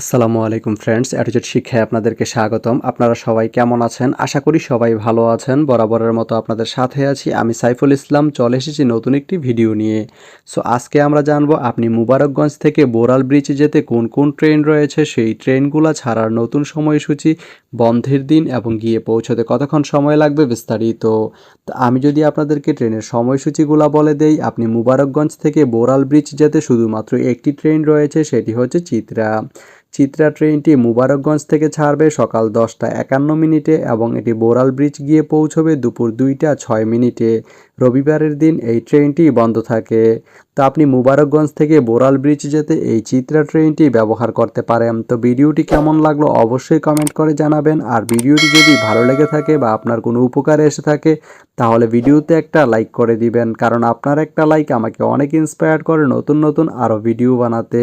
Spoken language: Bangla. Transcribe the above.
আসসালামু আলাইকুম ফ্রেন্ডস অ্যাটিটিউড শিক্ষায় আপনাদেরকে স্বাগতম। আপনারা সবাই কেমন আছেন? আশা করি সবাই ভালো আছেন। বরাবরের মতো আপনাদের সাথে আছি আমি সাইফুল ইসলাম। চলে এসেছি নতুন একটি ভিডিও নিয়ে। সো আজকে আমরা জানব আপনি মুবারকগঞ্জ থেকে বোরাল ব্রিজ যেতে কোন কোন ট্রেন রয়েছে? সেই ট্রেনগুলো ছাড়ার নতুন সময়সূচি, বন্ধের দিন এবং গিয়ে পৌঁছতে কতক্ষণ সময় লাগবে বিস্তারিত। আমি যদি আপনাদেরকে ট্রেনের সময়সূচিগুলো বলে দেই, আপনি মুবারকগঞ্জ থেকে বোরাল ব্রিজ যেতে শুধুমাত্র একটি ট্রেন রয়েছে, সেটি হচ্ছে চিত্রা। চিত্রা ট্রেনটি মুবারকগঞ্জ থেকে ছাড়বে সকাল দশটা একান্ন মিনিটে এবং এটি বোরাল ব্রিজ গিয়ে পৌঁছবে দুপুর দুইটা ছয় মিনিটে। রবিবারের দিন এই ট্রেনটি বন্ধ থাকে। তো আপনি মুবারকগঞ্জ থেকে বোরাল ব্রিজ যেতে এই চিত্রা ট্রেনটি ব্যবহার করতে পারেন। তো ভিডিওটি কেমন লাগল অবশ্যই কমেন্ট করে জানাবেন। আর ভিডিওটি যদি ভালো লেগে থাকে বা আপনার কোনো উপকারে এসে থাকে, তাহলে ভিডিওতে একটা লাইক করে দিবেন। কারণ আপনার একটা লাইক আমাকে অনেক ইন্সপায়ার করে নতুন নতুন আরও ভিডিও বানাতে।